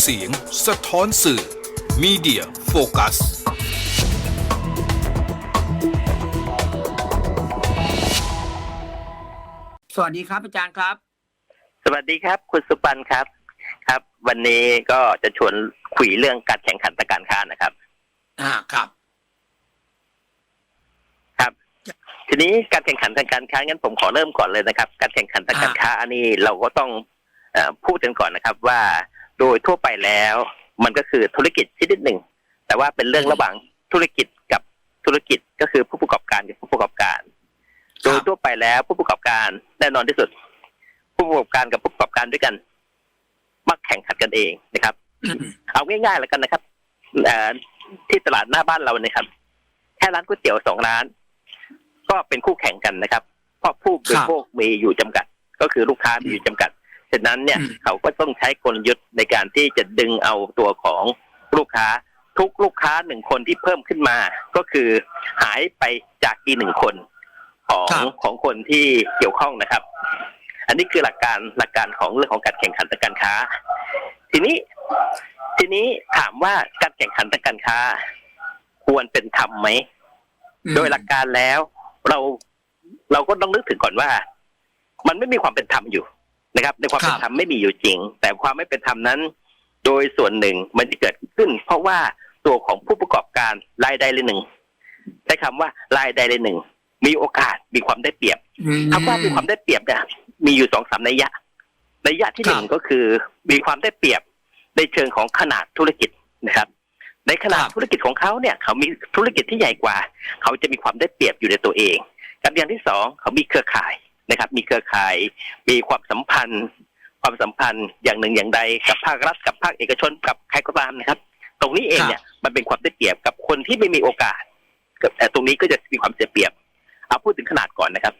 เสียงสะท้อนสื่อ Media Focus สวัสดีครับอาจารย์ครับ สวัสดีครับ คุณสุปันครับ ครับ วันนี้ก็จะชวนคุยเรื่องการแข่งขันทางการค้านะครับ อ่าครับครับ ทีนี้การแข่งขันทางการค้างั้นผมขอเริ่มก่อนเลยนะครับ การแข่งขันทางการค้าอันนี้เราก็ต้องเออพูดกันก่อนนะครับ ว่าโดยทั่วไปแล้ว มันก็คือธุรกิจชนิดหนึ่ง แต่ว่าเป็นเรื่องระหว่างธุรกิจกับธุรกิจก็คือผู้ประกอบการกับผู้ประกอบการ โดยทั่วไปแล้วผู้ประกอบการแน่นอนที่สุด ผู้ประกอบการกับผู้ประกอบการด้วยกัน มักแข่งขันกันเองนะครับอืมเอาง่ายๆแล้วกันนะครับเอ่อที่ตลาดหน้าบ้านเราเนี่ยครับแค่ร้านก๋วยเตี๋ยวสองร้าน ก็เป็นคู่แข่งกันนะครับ เพราะผู้บริโภคมีอยู่จำกัด ก็คือลูกค้ามีอยู่จำกัดฉะนั้นเนี่ยอืมเขาก็ต้องใช้กลยุทธ์ในการที่จะดึงเอาตัวของลูกค้าทุกลูกค้าหนึ่งคนที่เพิ่มขึ้นมา ก็คือหายไปจากอีกหนึ่งคนของครับของคนที่เกี่ยวข้องนะครับ อันนี้คือหลักการหลักการของเรื่องของการแข่งขันทางการค้า ทีนี้ทีนี้ถามว่าการแข่งขันทางการค้า ควรเป็นธรรมไหม โดยหลักการแล้ว เราเราก็ต้องนึกถึงก่อนว่า มันไม่มีความเป็นธรรมอยู่นะครับ ในความเป็นธรรมไม่มีอยู่จริง แต่ความไม่เป็นธรรมนั้น โดยส่วนหนึ่งมันจะเกิดขึ้น เพราะว่าตัวของผู้ประกอบการรายใดรายหนึ่งใช้คำว่ารายใดรายหนึ่ง มีโอกาสมีความได้เปรียบอืมคำว่ามีความได้เปรียบเนี่ยมีอยู่สองสามนัยยะนัยยะที่หนึ่งครับก็คือมีความได้เปรียบในเชิงของขนาดธุรกิจนะครับ ในขนาดครับธุรกิจของเขาเนี่ยเขามีธุรกิจที่ใหญ่กว่า เขาจะมีความได้เปรียบอยู่ในตัวเองกับอย่างที่สองเขามีเครือข่ายนะครับ มีเครือข่ายมีความสัมพันธ์ ความสัมพันธ์อย่างหนึ่งอย่างใดกับภาครัฐกับภาคเอกชนกับใครก็ตามนะครับ ตรงนี้เองเนี่ยมันเป็นความได้เปรียบกับคนที่ไม่มีโอกาสกับแต่ตรงนี้ก็จะมีความเสียเปรียบ เอาพูดถึงขนาดก่อนนะครับ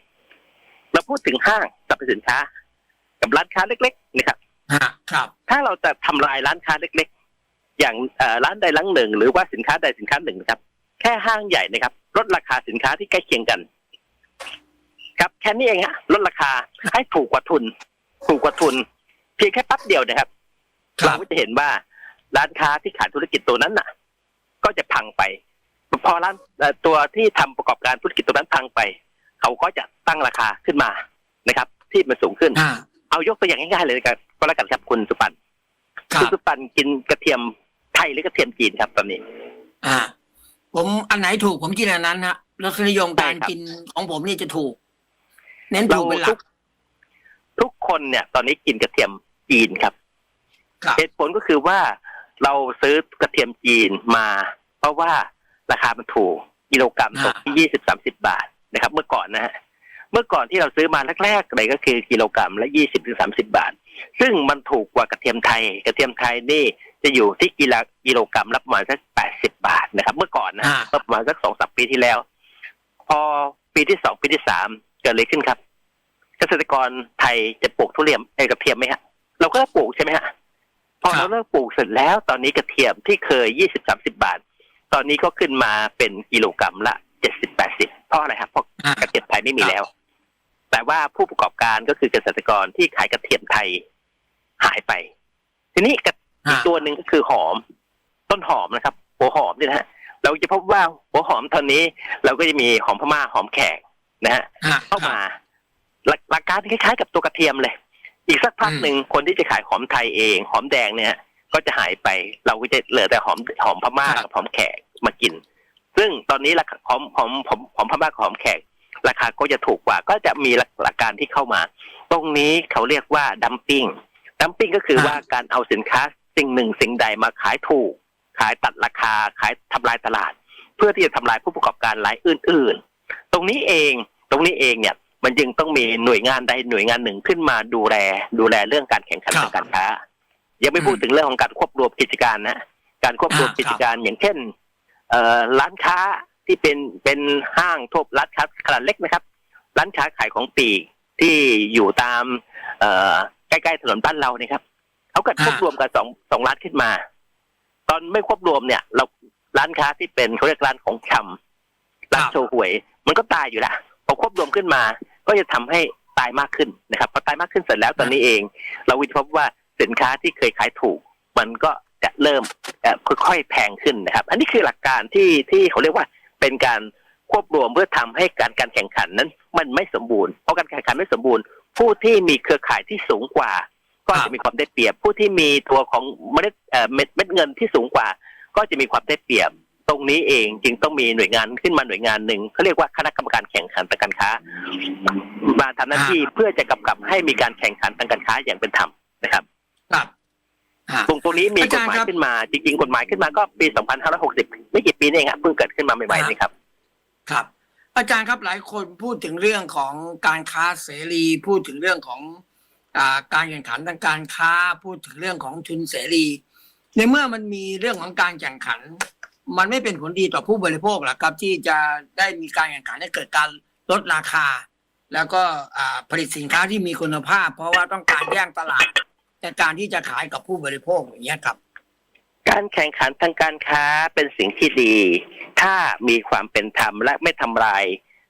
เราพูดถึงห้างสรรพสินค้า กับร้านค้าเล็ก ๆ นะครับฮะครับ ถ้าเราจะทำลายร้านค้าเล็ก ๆ อย่างเอ่อร้านใดร้านหนึ่ง หรือว่าสินค้าใดสินค้าหนึ่งนะครับ แค่ห้างใหญ่นะครับลดราคาสินค้าที่ใกล้เคียงกัน ครับแค่นี้เองฮะลดราคาให้ถูกกว่าทุน ถูกกว่าทุน เพียงแค่แปั๊บเดียวนะครับครัเราบก็จะเห็นว่าร้านค้าที่ขายธุรกิจตัวนั้นน่ะ ก็จะพังไป พอร้านเอ่อตัวที่ทำประกอบการธุรกิจตัวนั้นพังไป เขาก็จะตั้งราคาขึ้นมานะครับ ที่มันสูงขึ้นอ่าเอายกตัวอย่างง่ายๆเลยกันก็แล้วกันครับคุณสุปันครัคุณบสุปันกินกระเทียม ไทยหรือกระเทียมจีนครับตอนนี้ อ่า ผมอันไหนถูกผมกินอันนั้นฮะรสนิยมการใช่ครับกินของผมนี่จะถูก เน้นเราถูกเป็นหลัทุกกทุกคนเนี่ย ตอนนี้กินกระเทียมจีนครับครับเหตุผลก็คือว่าเราซื้อกระเทียมจีนมา เพราะว่าราคามันถูกกิโลกรัมตกที่ยี่สิบสามสิบาทนะครับ เมื่อก่อนนะฮะเมื่อก่อนที่เราซื้อมาแรกๆเลยก็คือกิโลกรัมละยี่สิบถึงสามสิบาท ซึ่งมันถูกกว่ากระเทียมไทย กระเทียมไทยนี่จะอยู่ที่กิโลกิโลกรัมละประมาณสักแปดสิบาทนะครับ เมื่อก่อนนะอ่าเมื่อประมาณสักสองสามปีที่แล้ว พอปีที่สองปีที่สามเกิดอะไรขึ้นครับ เกษตรกรไทยจะปลูกทุเรียนเอ้ยกระเทียมไหมฮะ เราก็ปลูกใช่ไหมฮะพอครับเราเลิกปลูกเสร็จแล้วตอนนี้กระเทียมที่เคยยี่สิบสามสิบาท ตอนนี้ก็ขึ้นมาเป็นกิโลกรัมละเจ็ดสิบแปดสิบเพราะอะไรครับเพราะอ่ากระเทียมไทยไม่มีแล้ว แต่ว่าผู้ประกอบการก็คือเกษตรกรที่ขายกระเทียมไทย หายไป ทีนี้กระอีกตัวหนึ่งก็คือหอม ต้นหอมนะครับ หัวหอมนี่นะฮะเราจะพบว่าหัวหอมตอนนี้ เราก็จะมีหอมพม่าหอมแขกนะฮะฮะเข้ามาหลักหลักการคล้ายๆ กับตัวกระเทียมเลย อีกสักพักอืมหนึ่งคนที่จะขายหอมไทยเอง หอมแดงเนี่ยก็จะหายไป เราก็จะเหลือแต่หอมหอมพม่ากับหอมแขกมากิน ซึ่งตอนนี้ราคาหอมหอมหอมหอมพม่ากับหอมแขก ราคาก็จะถูกกว่า ก็จะมีหลักหลักการที่เข้ามา ตรงนี้เขาเรียกว่าดัมปิ้ง ดัมปิ้งก็คือว่าการเอาสินค้าสิ่งหนึ่งสิ่งใดมาขายถูก ขายตัดราคาขายทำลายตลาด เพื่อที่จะทำลายผู้ประกอบการรายอื่น ๆ ตรงนี้เองตรงนี้เองเนี่ยมันจึงต้องมีหน่วยงานใดหน่วยงานหนึ่งขึ้นมาดูแล ดูแลเรื่องการแข่งขันครับทางการค้ายังไม่พูดถึงเรื่องของการควบรวมกิจการนะการควบรวมอ่ากิจการอย่างเช่นเอ่อร้านค้าที่เป็นเป็นห้างทั่วร้านค้าขนาดเล็กนะครับ ร้านค้าขายของปลีกที่อยู่ตามเอ่อ ใกล้ๆถนนบ้านเราเนี่ยครับเขาก็ควบรวมกันสองสองร้านขึ้นมา ตอนไม่ควบรวมเนี่ย เราร้านค้าที่เป็นเขาเรียกร้านของชำร้านโชว์หวย มันก็ตายอยู่แล้วพอควบรวมขึ้นมา ก็จะทำให้ตายมากขึ้นนะครับพอตายมากขึ้นเสร็จแล้วตอนนี้เอง เราวิเคราะห์ว่าสินค้าที่เคยขายถูก มันก็จะเริ่มเอ่อค่อยๆแพงขึ้นนะครับ อันนี้คือหลักการที่ที่เขาเรียกว่าเป็นการควบรวมเพื่อทำให้การการแข่งขันนั้น มันไม่สมบูรณ์เพราะการแข่งขันไม่สมบูรณ์ ผู้ที่มีเครือข่ายที่สูงกว่า ก็ครัจะบมีความได้เปรียบ ผู้ที่มีตัวของเมล็ดเอ่อเม็ดเม็ดเงินที่สูงกว่า ก็จะมีความได้เปรียบ ตรงนี้เองจึงต้องมีหน่วยงานขึ้นมาหน่วยงานหนึ่งเขาเรียกว่าคณะกรรมการแข่งขันทางการค้า มาทำหน้าที่เพื่อจะกำกับให้มีการแข่งขันทางการค้าอย่างเป็นธรรมนะครับครับฮะตรงตรงนี้มีอากฎจารย์หมายครับขึ้นมา จริงๆกฎหมายขึ้นมาก็ปี 2560 ไม่กี่ปีนี่เองครับเพิ่งเกิดขึ้นมาใหม่ๆนี่ครับ ครับ อาจารย์ครับหลายคนพูดถึงเรื่องของการค้าเสรี พูดถึงเรื่องของอาการแข่งขันทางการค้า พูดถึงเรื่องของทุนเสรี ในเมื่อมันมีเรื่องของการแข่งขัน มันไม่เป็นผลดีต่อผู้บริโภคหรอกครับที่จะได้มีการแข่งขันให้เกิดการลดราคา แล้วก็อ่าผลิตสินค้าที่มีคุณภาพ เพราะว่าต้องการแย่งตลาดในการที่จะขายกับผู้บริโภคอย่างเงี้ยครับ การแข่งขันทางการค้าเป็นสิ่งที่ดี ถ้ามีความเป็นธรรมและไม่ทำลาย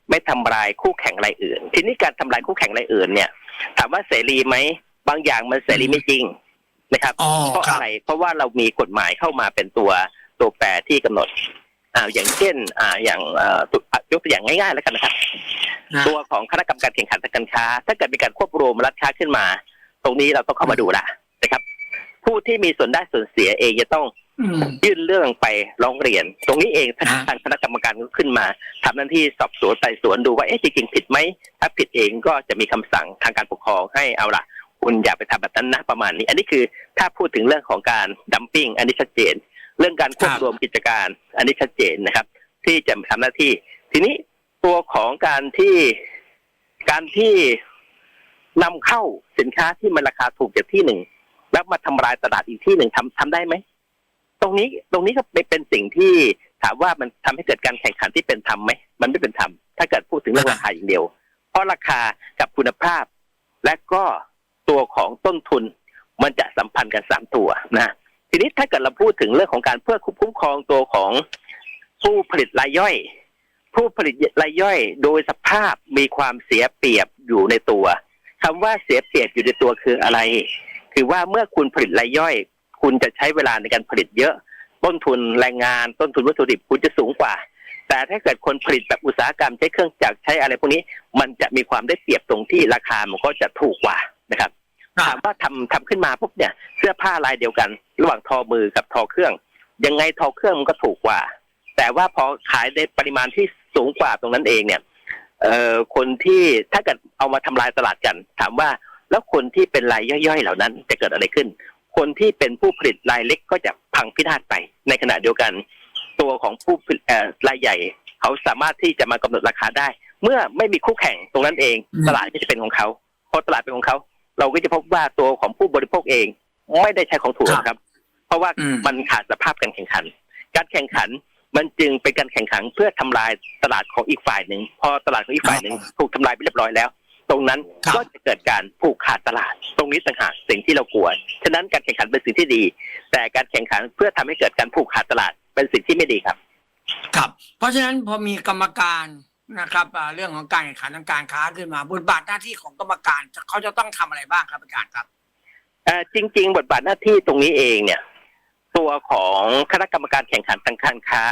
ไม่ทำลายคู่แข่งรายอื่น ทีนี้การทำลายคู่แข่งรายอื่นเนี่ย ถามว่าเสรีไหมบางอย่างมันเสรีไม่จริงนะครับอ๋อเพราะครับอะไรเพราะว่าเรามีกฎหมายเข้ามาเป็นตัวตัวแปรที่กำหนดอ่าอย่างเช่นอ่าอย่างเอ่อตัวยกตัวอย่างง่ายๆแล้วกันนะครับนะตัวของคณะกรรมการแข่งขันทางการค้า ถ้าเกิดมีการควบรวมรัฐค้าขึ้นมา ตรงนี้เราต้องเข้ามาดูละนะครับ ผู้ที่มีส่วนได้ส่วนเสียเองจะต้องอืมยื่นเรื่องไปร้องเรียน ตรงนี้เองทางฮะทางคณะกรรมการก็ขึ้นมาทำหน้าที่สอบสวนไต่สวนดูว่าเอ๊ะจริงๆผิดไหมถ้าผิดเองก็จะมีคำสั่งทางการปกครองให้เอาละคุณอย่าไปทำแบบนั้นนะประมาณนี้ อันนี้คือถ้าพูดถึงเรื่องของการดัมปิ้ง อันนี้ชัดเจน เรื่องการควบรวมกิจการ อันนี้ชัดเจนนะครับ ที่จะทำหน้าที่ ทีนี้ตัวของการที่การที่นำเข้าสินค้าที่มันราคาถูกจากที่หนึ่ง แล้วมาทำลายตลาดอีกที่หนึ่งทำทำได้ไหมตรงนี้ตรงนี้ก็เป็นสิ่งที่ถามว่ามันทำให้เกิดการแข่งขันที่เป็นธรรมไหมมันไม่เป็นธรรมถ้าเกิดพูดถึงเรื่องราคาอย่างเดียว เพราะราคากับคุณภาพ และก็ตัวของต้นทุนมันจะสัมพันธ์กันสามตัวนะทีนี้ถ้าเกิดเราพูดถึงเรื่องของการเพื่อคุ้มครองตัวของผู้ผลิตรายย่อย ผู้ผลิตรายย่อย โดยสภาพมีความเสียเปรียบอยู่ในตัวคำว่าเสียเปรียบอยู่ในตัวคืออะไร คือว่าเมื่อคุณผลิตรายย่อย คุณจะใช้เวลาในการผลิตเยอะ ต้นทุนแรงงาน ต้นทุนวัตถุดิบคุณจะสูงกว่า แต่ถ้าเกิดคนผลิตแบบอุตสาหกรรมใช้เครื่องจักรใช้อะไรพวกนี้ มันจะมีความได้เปรียบตรงที่ราคามันก็จะถูกกว่านะครับครับถามว่าทำทำขึ้นมาปุ๊บเนี่ยเสื้อผ้าลายเดียวกัน ระหว่างทอมือกับทอเครื่อง ยังไงทอเครื่องมันก็ถูกกว่า แต่ว่าพอขายในปริมาณที่สูงกว่าตรงนั้นเองเนี่ยเอ่อคนที่ถ้าเกิดเอามาทำลายตลาดกัน ถามว่า แล้วคนที่เป็นรายย่อยๆ เหล่านั้นจะเกิดอะไรขึ้น คนที่เป็นผู้ผลิตรายเล็กก็จะพังพินาศไป ในขณะเดียวกัน ตัวของผู้ผลิตเอ่อรายใหญ่ เขาสามารถที่จะมากำหนดราคาได้ เมื่อไม่มีคู่แข่งตรงนั้นเองอืมตลาดก็จะเป็นของเขาพอตลาดเป็นของเขา เราก็จะพบว่าตัวของผู้บริโภคเอง ไม่ได้ใช้ของถูกครับ เพราะว่าอืมมันขาดสภาพการแข่งขัน การแข่งขันมันจึงเป็นการแข่งขันเพื่อทำลายตลาดของอีกฝ่ายหนึ่ง พอตลาดของอีกฝ่ายหนึ่งถูกทำลายไปเรียบร้อยแล้ว ตรงนั้นครับก็จะเกิดการผูกขาดตลาด ตรงนี้ต่างหากสิ่งที่เรากลัวฉะนั้นการแข่งขันเป็นสิ่งที่ดี แต่การแข่งขันเพื่อทำให้เกิดการผูกขาดตลาดเป็นสิ่งที่ไม่ดีครับ ครับ เพราะฉะนั้นพอมีกรรมการนะครับอ่าเรื่องของการแข่งขันทางการค้าขึ้นมา บทบาทหน้าที่ของกรรมการจะเขาจะต้องทำอะไรบ้างครับอาจารย์ครับเอ่อจริง ๆ บทบาทหน้าที่ตรงนี้เองเนี่ย ตัวของคณะกรรมการแข่งขันทางการค้า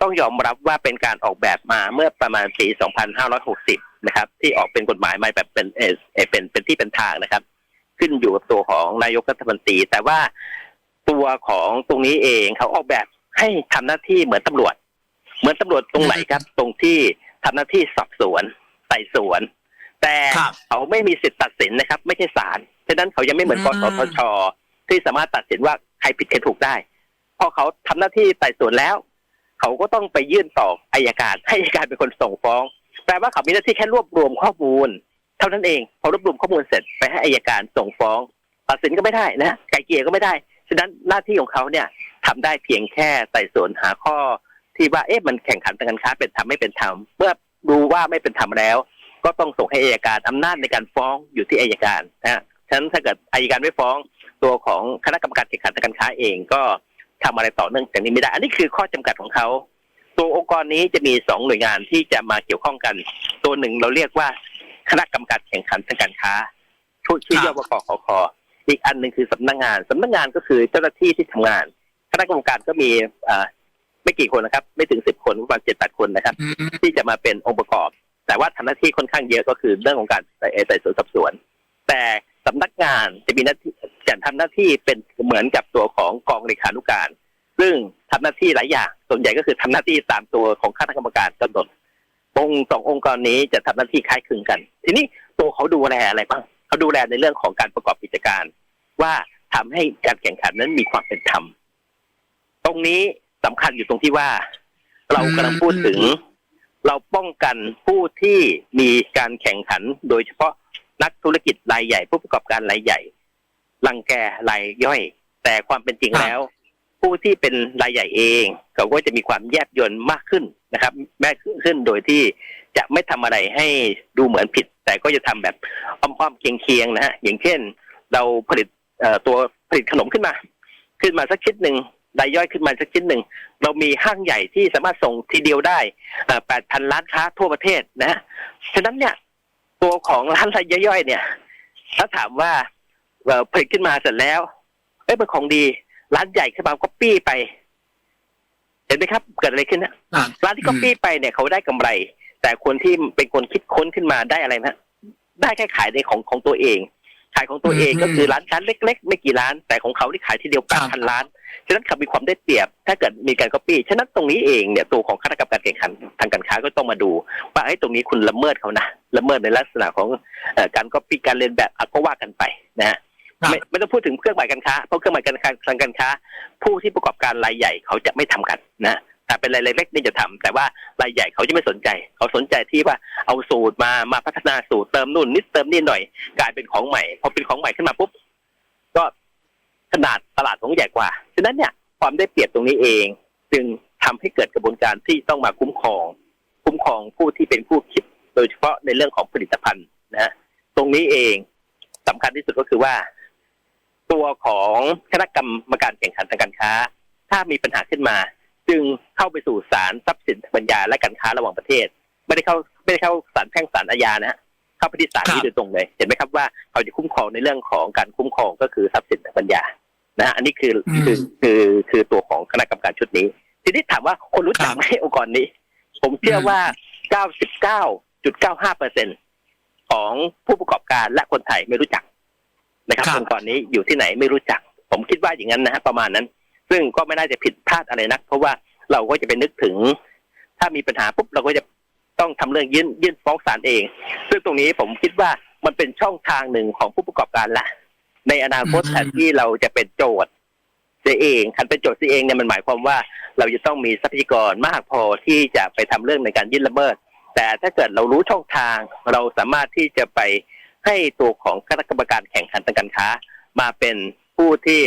ต้องยอมรับว่าเป็นการออกแบบมาเมื่อประมาณปี 2560 นะครับ ที่ออกเป็นกฎหมายมาแบบเป็นเออเอ่อเป็นเป็นที่เป็นทางนะครับ ขึ้นอยู่กับตัวของนายกรัฐมนตรี แต่ว่าตัวของตรงนี้เองเขาออกแบบให้ทำหน้าที่เหมือนตำรวจ เหมือนตำรวจตรงไหนครับ ตรงที่ทำหน้าที่สอบสวนไต่สวน แต่ครับเขาไม่มีสิทธิ์ตัดสินนะครับ ไม่ใช่ศาลฉะนั้นเขายังไม่เหมือนอืกมสทช ที่สามารถตัดสินว่าใครผิดใครถูกได้พอเขาทำหน้าที่ไต่สวนแล้ว เขาก็ต้องไปยื่นต่ออายการให้อายการเป็นคนส่งฟ้องแป ลว่าเขามีหน้าที่แค่รวบรวมข้อมูล เท่านั้นเองพอรวบรวมข้อมูลเสร็จไปให้อายการส่งฟ้องตัดสินก็ไม่ได้นะไกลเกลี่ยก็ไม่ได้ฉะนั้นหน้าที่ของเขาเนี่ยทำได้เพียงแค่ไต่สวนหาข้อ ที่ว่าเอ๊ะมันแข่งขันทางการค้าเป็นธรรมไม่เป็นธรรมเมื่อดูว่าไม่เป็นธรรมแล้ว ก็ต้องส่งให้อายการอำนาจในการฟ้องอยู่ที่อายการนะฮะฉะนั้นถ้าเกิดอายการไม่ฟ้องตัวของคณะกรรมการแข่งขันทางการค้าเองก็ทำอะไรต่อเนื่องจากนี้ไม่ได้ อันนี้คือข้อจำกัดของเขา ตัวองค์กรนี้จะมีสองหน่วยงานที่จะมาเกี่ยวข้องกัน ตัวหนึ่งเราเรียกว่าคณะกรรมการแข่งขันทางการค้าทุชื่อย่อว่ากขคอีกอันหนึ่งคือสำนักงานสำนักงานก็คือเจ้าหน้าที่ที่ทำงาน คณะกรรมการก็มีไม่กี่คนนะครับ ไม่ถึงสิบคนประมาณเจ็ดแปดคนนะครับ ที่จะมาเป็นองค์ประกอบ แต่ว่าทำหน้าที่ค่อนข้างเยอะก็คือเรื่องของการไต่ไต่สวนสอบสวน แต่สำนักงานจะมีหน้าที่จะทำหน้าที่เป็นเหมือนกับตัวของกองเลขานุการ ซึ่ง ทำหน้าที่หลายอย่าง ส่วนใหญ่ก็คือทำหน้าที่ตามตัวของคณะกรรมการกำหนดองค์สององค์กรนี้จะทำหน้าที่คล้ายคลึงกัน ทีนี้ตัวเขาดูแลอะไรบ้างเขาดูแลในเรื่องของการประกอบกิจการ ว่าทำให้การแข่งขันนั้นมีความเป็นธรรมตรงนี้สำคัญอยู่ตรงที่ว่า เรากำลังพูดถึง เราป้องกันผู้ที่มีการแข่งขัน โดยเฉพาะนักธุรกิจรายใหญ่ ผู้ประกอบการรายใหญ่รังแกรายย่อย แต่ความเป็นจริงครับแล้ว ผู้ที่เป็นรายใหญ่เองเขาก็จะมีความแยบยลมากขึ้นนะครับแม่ขึ้นขึ้นโดยที่จะไม่ทำอะไรให้ดูเหมือนผิด แต่ก็จะทำแบบอ้อมๆเคียงๆนะฮะอย่างเช่น เราผลิตตัวผลิตขนมขึ้นมา ขึ้นมาสักชิ้นหนึ่งรายย่อยขึ้นมาสักชิ้นหนึ่ง เรามีห้างใหญ่ที่สามารถส่งทีเดียวได้แปดพันล้านค้าทั่วประเทศนะฮะฉะนั้นเนี่ยตัวของร้านรายย่อยเนี่ย ถ้าถามว่าผลิตขึ้นมาเสร็จแล้วเอ้ยเป็นของดี ร้านใหญ่ขึ้นมาก็ปี้ไป เห็นไหมครับ เกิดอะไรขึ้นนะครับร้านที่ก็ปี้ไปเนี่ยเขาได้กำไร แต่คนที่เป็นคนคิดค้นขึ้นมาได้อะไรนะได้แค่ขายในของของตัวเอง ขายของตัวเองอืมก็คือร้านค้าเล็ก ๆ ไม่กี่ร้าน แต่ของเขาที่ขายทีเดียวครัแปบดพันล้านฉะนั้นเขามีความได้เปรียบ ถ้าเกิดมีการก๊อปปี้ฉะนั้นตรงนี้เองเนี่ยตัวของคณะกรรมการแข่งขันทางการค้าก็ต้องมาดูว่าไอ้ยตรงนี้คุณละเมิดเขานะละเมิดในลักษณะของเอ่อการก๊อปปี้การเรียนแบบอะก็ว่ากันไปนะฮะครับ ไม่ไม่ต้องพูดถึงเครื่องหมายการค้าเพราะเครื่องหมายการค้าทางการค้า ผู้ที่ประกอบการรายใหญ่เขาจะไม่ทำกันนะแต่เป็นรายเล็กๆนี่จะทำแต่ว่ารายใหญ่เขาจะไม่สนใจ เขาสนใจที่ว่าเอาสูตรมามาพัฒนาสูตรเติมนู่นนิดเติมนี่หน่อย กลายเป็นของใหม่พอเป็นของใหม่ขึ้นมาปุ๊บก็ขนาดตลาดของใหญ่กว่าฉะนั้นเนี่ยความได้เปรียบตรงนี้เอง จึงทำให้เกิดกระบวนการที่ต้องมาคุ้มครอง คุ้มครองผู้ที่เป็นผู้คิด โดยเฉพาะในเรื่องของผลิตภัณฑ์นะฮะตรงนี้เองสำคัญที่สุดก็คือว่า ตัวของคณะกรรมการแข่งขันทางการค้า ถ้ามีปัญหาขึ้นมา จึงเข้าไปสู่ศาลทรัพย์สินทางปัญญาและการค้าระหว่างประเทศ ไม่ได้เข้าไม่ได้เข้าศาลแพ่งศาลอาญานะฮะเข้าไปที่ศาลครับนี้โดยตรงเลย เห็นไหมครับว่าเขาจะคุ้มครองในเรื่องของการคุ้มครองก็คือทรัพย์สินทางปัญญานะฮะอันนี้คืออมคือคือคือตัวของคณะกรรมการชุดนี้ ทีนี้ถามว่าคนรู้จักครับไหมองค์กรนี้ ผมเชื่อว่า99.95เปอร์เซ็นของผู้ประกอบการและคนไทยไม่รู้จัก นะครับครับองค์กรนี้อยู่ที่ไหนไม่รู้จัก ผมคิดว่าอย่างนั้นนะฮะประมาณนั้น ซึ่งก็ไม่น่าจะผิดพลาดอะไรนัก เพราะว่าเราก็จะไปนึกถึง ถ้ามีปัญหาปุ๊บเราก็จะต้องทำเรื่องยื่นยื่นฟ้องศาลเอง ซึ่งตรงนี้ผมคิดว่ามันเป็นช่องทางหนึ่งของผู้ประกอบการละในอนาคตอืมแทนที่เราจะเป็นโจทย์เสียเองคันเป็นโจทย์เสียเองเนี่ยมันหมายความว่า เราจะต้องมีทรัพยากรมากพอที่จะไปทำเรื่องในการยื่นละเมิด แต่ถ้าเกิดเรารู้ช่องทาง เราสามารถที่จะไป ให้ตัวของคณะกรรมการแข่งขันทางการค้า มาเป็นผู้ที่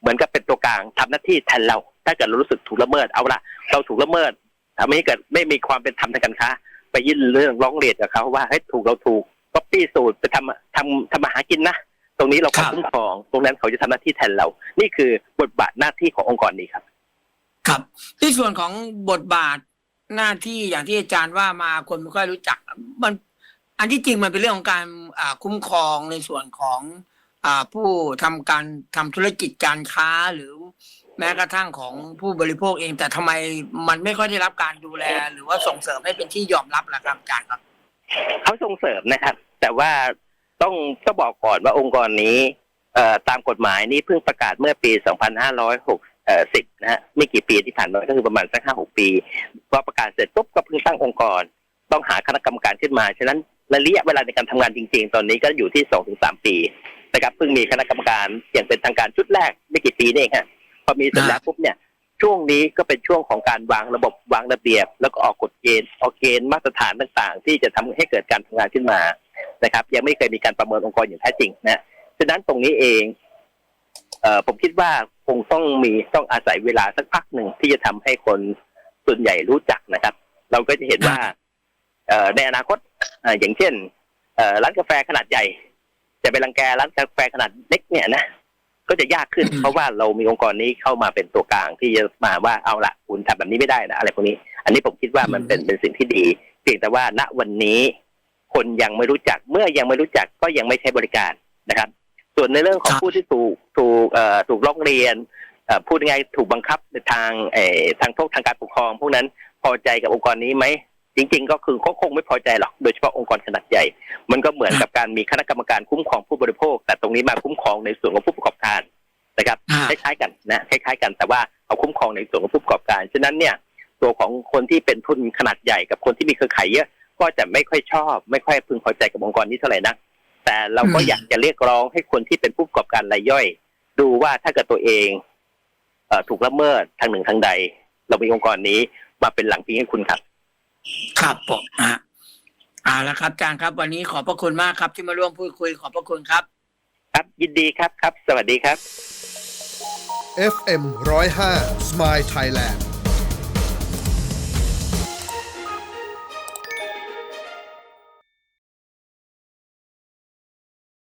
เหมือนกับเป็นตัวกลางทำหน้าที่แทนเรา ถ้าเกิดเรารู้สึกถูกละเมิดเอาละเราถูกละเมิดทำให้เกิดไม่มีความเป็นธรรมทางการค้า ไปยื่นเรื่องร้องเรียนกับเขาว่าเฮ้ยถูกเราถูกก็ปี้สูตรไปทำทำทำมาหากินนะตรงนี้เราครัก็บคุ้มครองตรงนั้นเขาจะทำหน้าที่แทนเรา นี่คือบทบาทหน้าที่ขององค์กรนี้ครับ ครับ ที่ส่วนของบทบาทหน้าที่อย่างที่อาจารย์ว่ามาคนไม่ค่อยรู้จัก มัน อันที่จริงมันเป็นเรื่องของการคุ้มครองในส่วนของอผู้ทำการทำธุรกิจการค้าหรือแม้กระทั่งของผู้บริโภคเอง แต่ทำไมมันไม่ค่อยได้รับการดูแล หรือว่าส่งเสริมให้เป็นที่ยอมรับล่ะครับอาจารย์ครับเขาส่งเสริมนะครับ แต่ว่าต้องต้องบอกก่อนว่าองค์กรนี้เตามกฎหมายนี้เพิ่งประกาศเมื่อปี 2560 นะฮะไม่กี่ปีที่ผ่านมาก็คือประมาณสักห้าหกปีพอประกาศเสร็จปุ๊บก็เพิ่งตั้งองค์กร ต้องหาคณะกรรมการขึ้นมา ฉะนั้น ระยะเวลาในการทำงานจริง ๆ ตอนนี้ก็อยู่ที่สองถึงสามปีนะครับเพิ่งมีคณะกรรมการอย่างเป็นทางการชุดแรกไม่กี่ปีนี่เองฮะพอมีเสร็จแล้วปุ๊บเนี่ยช่วงนี้ก็เป็นช่วงของการวางระบบวางระเบียบ แล้วก็ออกกฎเกณฑ์ออกเกณฑ์มาตรฐานต่างๆ ที่จะทำให้เกิดการทำงานขึ้นมานะครับ ยังไม่เคยมีการประเมินองค์กรอย่างแท้จริงนะฉะนั้นตรงนี้เองเอ่อผมคิดว่าคงต้องมีต้องอาศัยเวลาสักพักหนึ่งที่จะทำให้คนส่วนใหญ่รู้จักนะครับ เราก็จะเห็นว่าเอ่อในอนาคต อ่ออย่างเช่นเอ่อร้านกาแฟขนาดใหญ่ จะไปรังแกร้านกาแฟขนาดเล็กเนี่ยนะก็จะยากขึ้นอืมเพราะว่าเรามีองค์กรนี้เข้ามาเป็นตัวกลางที่จะมาว่าเอาละคุณทำแบบนี้ไม่ได้นะอะไรพวกนี้ อันนี้ผมคิดว่ามันเป็นเป็นสิ่งที่ดี เพียงแต่ว่าณวันนี้ คนยังไม่รู้จักเมื่อยังไม่รู้จักก็ยังไม่ใช้บริการนะครับ ส่วนในเรื่องของครับผู้ที่ถูกถูกเอ่อถูกร้องเรียนเอ่อพูดง่ายๆถูกบังคับในทางเอ่อทางโทษทางการปกครอง พวกนั้นพอใจกับองค์กรนี้ไหม จริง ๆ ก็คือเขาคงไม่พอใจหรอกโดยเฉพาะองค์กรขนาดใหญ่ มันก็เหมือนกับการมีคณะกรรมการคุ้มครองผู้บริโภค แต่ตรงนี้มาคุ้มครองในส่วนของผู้ประกอบการนะครับอ่าคล้ายๆกันนะคล้ายๆ กันแต่ว่าเอาคุ้มครองในส่วนของผู้ประกอบการฉะนั้นเนี่ยตัวของคนที่เป็นทุนขนาดใหญ่กับคนที่มีเครือข่ายเยอะก็จะไม่ค่อยชอบ ไม่ค่อยพึงพอใจกับองค์กรนี้เท่าไหร่นะแต่เราก็อืมอยากจะเรียกร้องให้คนที่เป็นผู้ประกอบการรายย่อย ดูว่าถ้าเกิดตัวเองเออถูกละเมิดทางหนึ่งทางใด เรามีองค์กรนี้มาเป็นหลังพิงให้คุณครับ ครับผมอะเอาละครับอาจารย์ครับ วันนี้ขอบพระคุณมากครับ ที่มาร่วมพูดคุยขอบพระคุณครับ ครับยินดีครับครับ สวัสดีครับ FM 105 Smile Thailand